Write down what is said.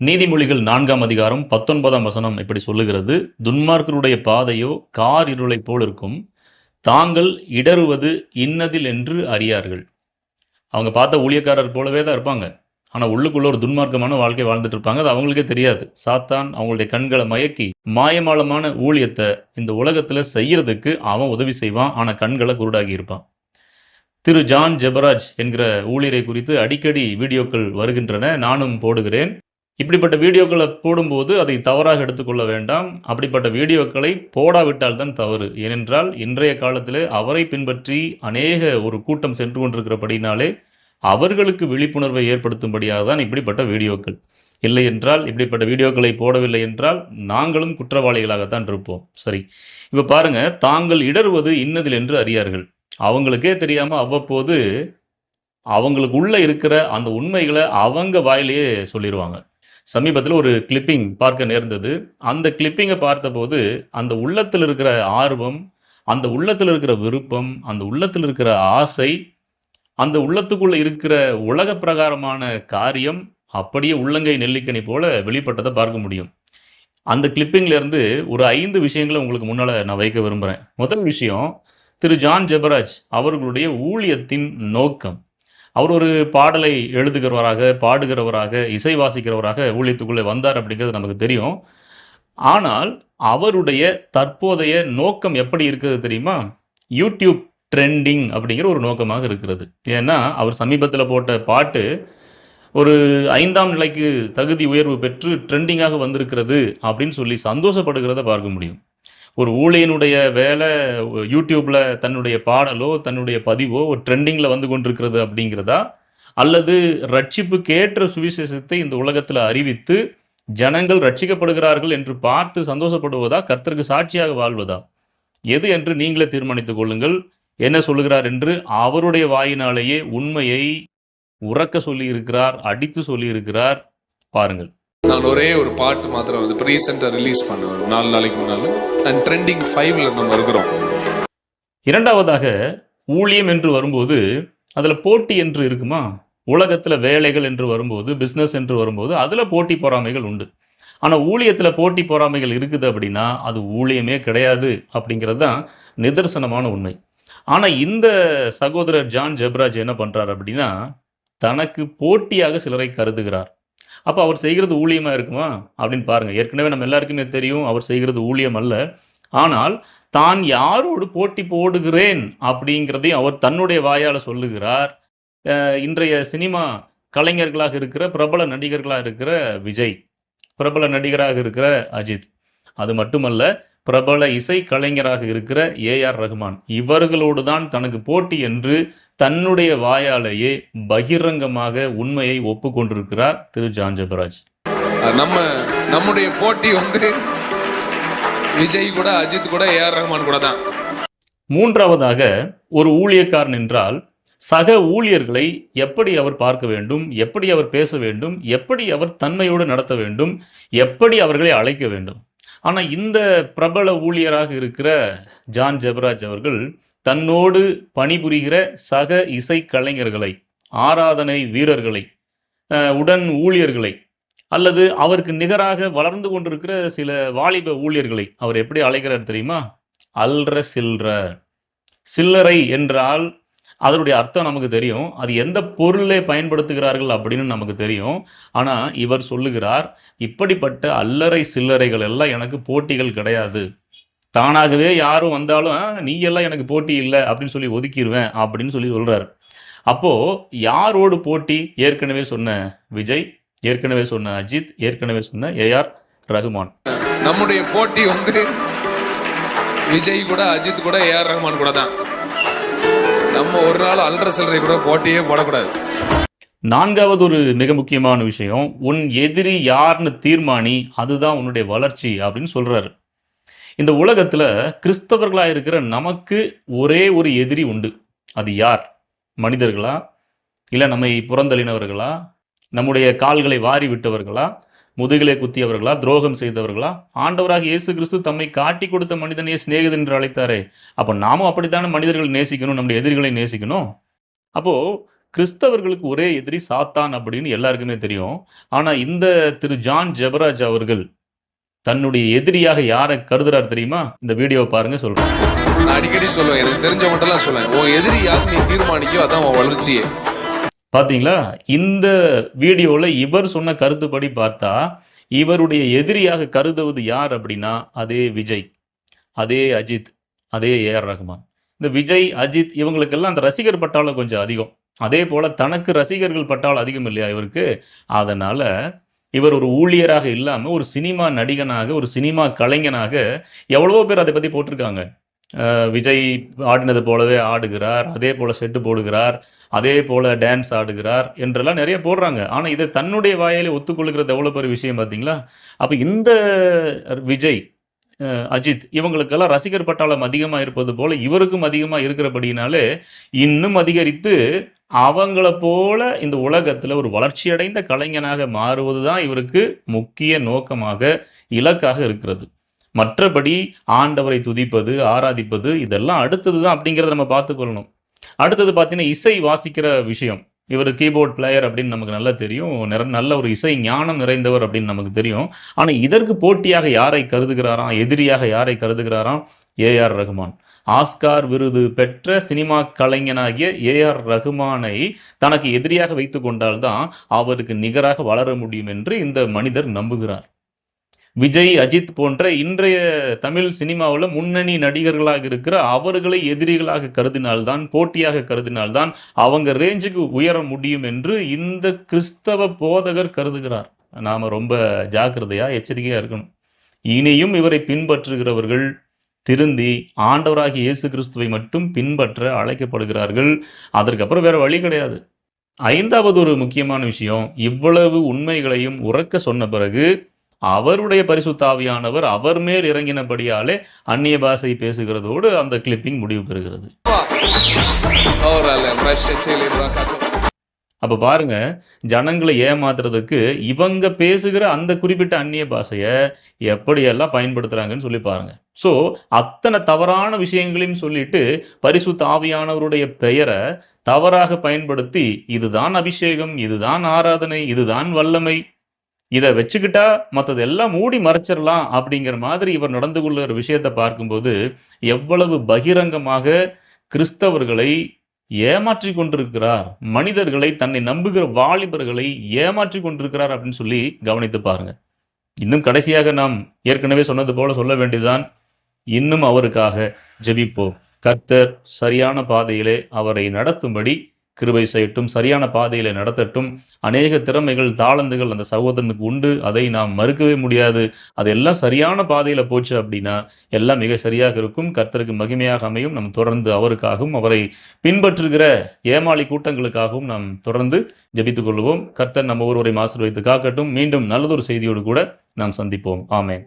நீதிமொழிகள் நான்காம் அதிகாரம் பத்தொன்பதாம் வசனம் இப்படி சொல்லுகிறது. துன்மார்க்கருடைய பாதையோ கார் இருளைப் போல் இருக்கும். தாங்கள் இடறுவது இன்னதில் என்று அறியார்கள். அவங்க பார்த்த ஊழியக்காரர் போலவே தான் இருப்பாங்க. ஆனால் உள்ளுக்குள்ள ஒரு துன்மார்க்கமான வாழ்க்கை வாழ்ந்துட்டு இருப்பாங்க. அது அவங்களுக்கே தெரியாது. சாத்தான் அவங்களுடைய கண்களை மயக்கி மாயமாளமான ஊழியத்தை இந்த உலகத்துல செய்யறதுக்கு அவன் உதவி செய்வான். ஆனால் கண்களை குருடாகி இருப்பான். திரு ஜான் ஜெபராஜ் என்கிற ஊழியரை குறித்து அடிக்கடி வீடியோக்கள் வருகின்றன. நானும் போடுகிறேன். இப்படிப்பட்ட வீடியோக்களை போடும்போது அதை தவறாக எடுத்துக்கொள்ள வேண்டாம். அப்படிப்பட்ட வீடியோக்களை போடாவிட்டால் தான் தவறு. ஏனென்றால் இன்றைய காலத்தில் அவரை பின்பற்றி அநேக ஒரு கூட்டம் சென்று கொண்டிருக்கிறபடினாலே அவர்களுக்கு விழிப்புணர்வை ஏற்படுத்தும்படியாக தான் இப்படிப்பட்ட வீடியோக்கள். இல்லை என்றால் இப்படிப்பட்ட வீடியோக்களை போடவில்லை என்றால் நாங்களும் குற்றவாளிகளாகத்தான் இருப்போம். சரி. இப்போ பாருங்க தாங்கள் இடர்வது இன்னதில் என்று அறியார்கள். அவங்களுக்கே தெரியாமல் அவ்வப்போது அவங்களுக்கு உள்ள இருக்கிற அந்த உண்மைகளை அவங்க வாயிலேயே சொல்லிடுவாங்க சமீபத்தில் ஒரு கிளிப்பிங் பார்க்க நேர்ந்தது. அந்த கிளிப்பிங்கை பார்த்தபோது அந்த உள்ளத்தில் இருக்கிற ஆர்வம் அந்த உள்ளத்தில் இருக்கிற விருப்பம் அந்த உள்ளத்தில் இருக்கிற ஆசை அந்த உள்ளத்துக்குள்ள இருக்கிற உலக பிரகாரமான காரியம் அப்படியே உள்ளங்கை நெல்லிக்கனி போல வெளிப்பட்டதை பார்க்க முடியும். அந்த கிளிப்பிங்லேருந்து ஒரு ஐந்து விஷயங்களை உங்களுக்கு முன்னால் நான் வைக்க விரும்புகிறேன் முதல் விஷயம் திரு ஜான் ஜெபராஜ் அவர்களுடைய ஊழியத்தின் நோக்கம். அவர் ஒரு பாடலை எழுதுகிறவராக பாடுகிறவராக இசை வாசிக்கிறவராக ஊழியத்துக்குள்ளே வந்தார் அப்படிங்கிறது நமக்கு தெரியும். ஆனால் அவருடைய தற்போதைய நோக்கம் எப்படி இருக்குது தெரியுமா? யூடியூப் ட்ரெண்டிங் அப்படிங்கிற ஒரு நோக்கமாக இருக்கிறது. ஏன்னா அவர் சமீபத்தில் போட்ட பாட்டு ஒரு ஐந்தாம் நிலைக்கு தகுதி உயர்வு பெற்று ட்ரெண்டிங்காக வந்திருக்கிறது அப்படின்னு சொல்லி சந்தோஷப்படுகிறத பார்க்க முடியும். ஒரு ஊழியனுடைய வேலை யூடியூப்ல தன்னுடைய பாடலோ தன்னுடைய பதிவோ ஒரு ட்ரெண்டிங்ல வந்து கொண்டிருக்கிறது அப்படிங்கிறதா? அல்லது ரட்சிப்புக்கேற்ற சுவிசேஷத்தை இந்த உலகத்தில் அறிவித்து ஜனங்கள் ரட்சிக்கப்படுகிறார்கள் என்று பார்த்து சந்தோஷப்படுவதா? கர்த்தருக்கு சாட்சியாக வாழ்வதா? எது என்று நீங்களே தீர்மானித்துக் கொள்ளுங்கள். என்ன சொல்லுகிறார் என்று அவருடைய வாயினாலேயே உண்மையை உறக்க சொல்லி இருக்கிறார் அடித்து சொல்லியிருக்கிறார். பாருங்கள். நான் ஒரே ஒரு பாட்டு மாத்திரம் வந்து இப்போ ரீசெண்டாக ரிலீஸ் பண்ணுவேன் நாலு நாளைக்கு முன்னால். அண்ட் ட்ரெண்டிங் ஃபைவ்ல நம்ம இருக்கிறோம். இரண்டாவதாக ஊழியம் என்று வரும்போது அதில் போட்டி என்று இருக்குமா? உலகத்துல வேலைகள் என்று வரும்போது பிஸ்னஸ் என்று வரும்போது அதில் போட்டி பொறாமைகள் உண்டு. ஆனால் ஊழியத்தில் போட்டி பொறாமைகள் இருக்குது அப்படின்னா அது ஊழியமே கிடையாது அப்படிங்கிறது தான் நிதர்சனமான உண்மை. ஆனால் இந்த சகோதரர் ஜான் ஜெப்ராஜ் என்ன பண்ணுறார் அப்படின்னா தனக்கு போட்டியாக சிலரை கருதுகிறார். அப்போ அவர் செய்கிறது ஊழியமா இருக்குமா? அப்படின்னு பாருங்க. ஏற்கனவே நம்ம எல்லாருக்குமே தெரியும் அவர் செய்கிறது ஊழியம் அல்ல. ஆனால் தான் யாரோடு போட்டி போடுகிறேன்? அப்படிங்கிறதையும் அவர் தன்னுடைய வாயால் சொல்லுகிறார். அஹ் இன்றைய சினிமா கலைஞர்களாக இருக்கிற பிரபல நடிகர்களாக இருக்கிற விஜய் பிரபல நடிகராக இருக்கிற அஜித். அது மட்டுமல்ல பிரபல இசை கலைஞராக இருக்கிற ஏஆர் ரஹ்மான் இவர்களோடு தான் தனக்கு போட்டி என்று தன்னுடைய வாயாலேயே பகிரங்கமாக உண்மையை ஒப்புக்கொண்டிருக்கிறார் திரு ஜான் ஜெபராஜ் அஹ் நம்ம நம்முடைய போட்டி வந்து விஜய் கூட அஜித் கூட ஏஆர் ரஹ்மான் கூட தான். மூன்றாவதாக ஒரு ஊழியக்காரன் என்றால் சக ஊழியர்களை எப்படி அவர் பார்க்க வேண்டும் எப்படி அவர் பேச வேண்டும் எப்படி அவர் தன்மையோடு நடத்த வேண்டும் எப்படி அவர்களை அழைக்க வேண்டும். ஆனால் இந்த பிரபல ஊழியராக இருக்கிற ஜான் ஜெபராஜ் அவர்கள் தன்னோடு பணிபுரிகிற சக இசை கலைஞர்களை ஆராதனை வீரர்களை உடன் ஊழியர்களை அல்லது அவருக்கு நிகராக வளர்ந்து கொண்டிருக்கிற சில வாலிப ஊழியர்களை அவர் எப்படி அழைக்கிறார் தெரியுமா? அல்ற சில்ற. சில்லறை என்றால் அதனுடைய அர்த்தம் நமக்கு தெரியும். அது எந்த பொருளை பயன்படுத்துகிறார்கள் அப்படின்னு நமக்கு தெரியும். ஆனால் இவர் சொல்லுகிறார் இப்படிப்பட்ட அல்லறை சில்லறைகள் எல்லாம் எனக்கு போட்டிகள் கிடையாது. தானாகவே யாரும் வந்தாலும் நீ எல்லாம் எனக்கு போட்டி இல்லை அப்படின்னு சொல்லி ஒதுக்கிடுவேன் அப்படின்னு சொல்லி சொல்கிறார் அப்போது யாரோடு போட்டி? ஏற்கனவே சொன்ன விஜய் ஏற்கனவே சொன்ன அஜித் ஏற்கனவே சொன்ன ஏஆர் ரகுமான். நம்முடைய போட்டி வந்து விஜய் கூட அஜித் கூட ஏஆர் ரகுமான் கூட தான். நம்ம ஒரு நாள் அல்ட்ர சில்லறை கூட போட்டியே போடக்கூடாது. நான்காவது ஒரு மிக முக்கியமான விஷயம் உன் எதிரி யார்னு தீர்மானி அதுதான் உன்னுடைய வளர்ச்சி அப்படின்னு சொல்றாரு. இந்த உலகத்துல கிறிஸ்தவர்களா இருக்கிற நமக்கு ஒரே ஒரு எதிரி உண்டு. அது யார்? மனிதர்களா? இல்ல நம்மை புறந்தளினவர்களா நம்முடைய கால்களை வாரி விட்டவர்களா? முதுகிலே குத்தியவர்களா துரோகம் செய்தவர்களா? ஆண்டவராக இயேசு கிறிஸ்து தம்மை காட்டி கொடுத்த மனிதனையே சிநேகிதன் என்று அழைத்தாரே. அப்போ நாமும் அப்படித்தானே மனிதர்களை நேசிக்கணும் நம்முடைய எதிரிகளை நேசிக்கணும்? அப்போ கிறிஸ்தவர்களுக்கு ஒரே எதிரி சாத்தான் அப்படின்னு எல்லாருக்குமே தெரியும். ஆனா இந்த திரு ஜான் ஜெபராஜ் அவர்கள் தன்னுடைய எதிரியாக யாரை கருதுறார் தெரியுமா? இந்த வீடியோவை பாருங்க சொல்றேன். அடிக்கடி சொல்லுவேன் எனக்கு தெரிஞ்ச மட்டும் சொல்லுவேன் உன் எதிரி யார் நீ தீர்மானிக்கோ அதான் உன் வளர்ச்சியே. பார்த்தீங்களா இந்த வீடியோவில் இவர் சொன்ன கருத்துப்படி பார்த்தா இவருடைய எதிரியாக கருதுவது யார் அப்படின்னா அதே விஜய் அதே அஜித் அதே ஏஆர் ரஹ்மான் இந்த விஜய் அஜித் இவங்களுக்கெல்லாம் அந்த ரசிகர் பட்டாளம் கொஞ்சம் அதிகம். அதே போல தனக்கு ரசிகர்கள் பட்டாளம் அதிகம் இல்லையா இவருக்கு? அதனால இவர் ஒரு ஊழியராக இல்லாமல் ஒரு சினிமா நடிகனாக ஒரு சினிமா கலைஞனாக எவ்வளவோ பேர் அதை பற்றி போட்டிருக்காங்க. விஜய் ஆடினது போலவே ஆடுகிறார் அதே போல செட்டு போடுகிறார் அதே போல டான்ஸ் ஆடுகிறார் என்றெல்லாம் நிறைய போடுறாங்க. ஆனால் இதை தன்னுடைய வாயிலே ஒத்துக்கொள்கிறது எவ்வளவு பெரிய விஷயம் பார்த்தீங்களா அப்போ இந்த விஜய் அஜித் இவங்களுக்கெல்லாம் ரசிகர் பட்டாளம் அதிகமாக இருப்பது போல இவருக்கும் அதிகமாக இருக்கிறபடினாலே இன்னும் அதிகரித்து அவங்கள போல இந்த உலகத்தில் ஒரு வளர்ச்சியடைந்த கலைஞனாக மாறுவது தான் இவருக்கு முக்கிய நோக்கமாக இலக்காக இருக்கிறது. மற்றபடி ஆண்டவரை துதிப்பது ஆராதிப்பது இதெல்லாம் அடுத்தது தான் அப்படிங்கிறத நம்ம பார்த்துக்கொள்ளணும். அடுத்தது பார்த்தீங்கன்னா இசை வாசிக்கிற விஷயம். இவர் கீபோர்ட் பிளேயர் அப்படின்னு நமக்கு நல்லா தெரியும். நிற- நல்ல ஒரு இசை ஞானம் நிறைந்தவர் அப்படின்னு நமக்கு தெரியும். ஆனால் இதற்கு போட்டியாக யாரை கருதுகிறாராம்? எதிரியாக யாரை கருதுகிறாராம்? ஏஆர் ரகுமான். ஆஸ்கார் விருது பெற்ற சினிமா கலைஞனாகிய ஏஆர் ரகுமானை தனக்கு எதிரியாக வைத்து கொண்டால்தான் அவருக்கு நிகராக வளர முடியும் என்று இந்த மனிதர் நம்புகிறார். விஜய் அஜித் போன்ற இன்றைய தமிழ் சினிமாவில் முன்னணி நடிகர்களாக இருக்கிற அவர்களை எதிரிகளாக கருதினால்தான் போட்டியாக கருதினால்தான் அவங்க ரேஞ்சுக்கு உயர முடியும் என்று இந்த கிறிஸ்தவ போதகர் கருதுகிறார். நாம் ரொம்ப ஜாக்கிரதையாக எச்சரிக்கையாக இருக்கணும். இனியும் இவரை பின்பற்றுகிறவர்கள் திருந்தி ஆண்டவராகிய இயேசு கிறிஸ்துவை மட்டும் பின்பற்ற அழைக்கப்படுகிறார்கள். அதற்கப்புறம் வேற வழி கிடையாது. ஐந்தாவது ஒரு முக்கியமான விஷயம் இவ்வளவு உண்மைகளையும் உறக்க சொன்ன பிறகு அவருடைய பரிசுத்தாவியானவர் அவர் மேல் இறங்கினபடியாலே அந்நிய பாஷை பேசுகிறதோடு அந்த கிளிப்பிங் முடிவு பெறுகிறது. அப்போ அப்ப பாருங்க ஜனங்களை ஏமாத்துறதுக்கு இவங்க பேசுகிற அந்த குறிப்பிட்ட அந்நிய பாஷைய எப்படியெல்லாம் பயன்படுத்துறாங்கன்னு சொல்லி பாருங்க. சோ அத்தனை தவறான விஷயங்களையும் சொல்லிட்டு பரிசுத்த ஆவியானவருடைய பெயரை தவறாக பயன்படுத்தி இதுதான் அபிஷேகம் இதுதான் ஆராதனை இதுதான் வல்லமை இதை வச்சுக்கிட்டா மற்றது எல்லாம் மூடி மறைச்சிடலாம் அப்படிங்கிற மாதிரி இவர் நடந்து கொள்ளுகிற விஷயத்தை பார்க்கும்போது எவ்வளவு பகிரங்கமாக கிறிஸ்தவர்களை ஏமாற்றி கொண்டிருக்கிறார் மனிதர்களை தன்னை நம்புகிற வாலிபர்களை ஏமாற்றி கொண்டிருக்கிறார் அப்படின்னு சொல்லி கவனித்து பாருங்க. இன்னும் கடைசியாக நாம் ஏற்கனவே சொன்னது போல சொல்ல வேண்டியதுதான் இன்னும் அவருக்காக ஜெபிப்போம். கர்த்தர் சரியான பாதையிலே அவரை நடத்தும்படி கிருபை செய்யட்டும் சரியான பாதையில நடத்தட்டும். அநேக திறமைகள் தாளந்துகள் அந்த சகோதரனுக்கு உண்டு. அதை நாம் மறுக்கவே முடியாது. அதெல்லாம் சரியான பாதையில போச்சு அப்படின்னா எல்லாம் மிக சரியாக இருக்கும். கர்த்தருக்கு மகிமையாக அமையும். நாம் தொடர்ந்து அவருக்காகவும் அவரை பின்பற்றுகிற ஏமாளி கூட்டங்களுக்காகவும் நாம் தொடர்ந்து ஜபித்துக் கொள்வோம் கர்த்தர் நம்ம ஒருவரை ஆசீர்வதித்து காக்கட்டும். மீண்டும் நல்லதொரு செய்தியோடு கூட நாம் சந்திப்போம். ஆமேன்.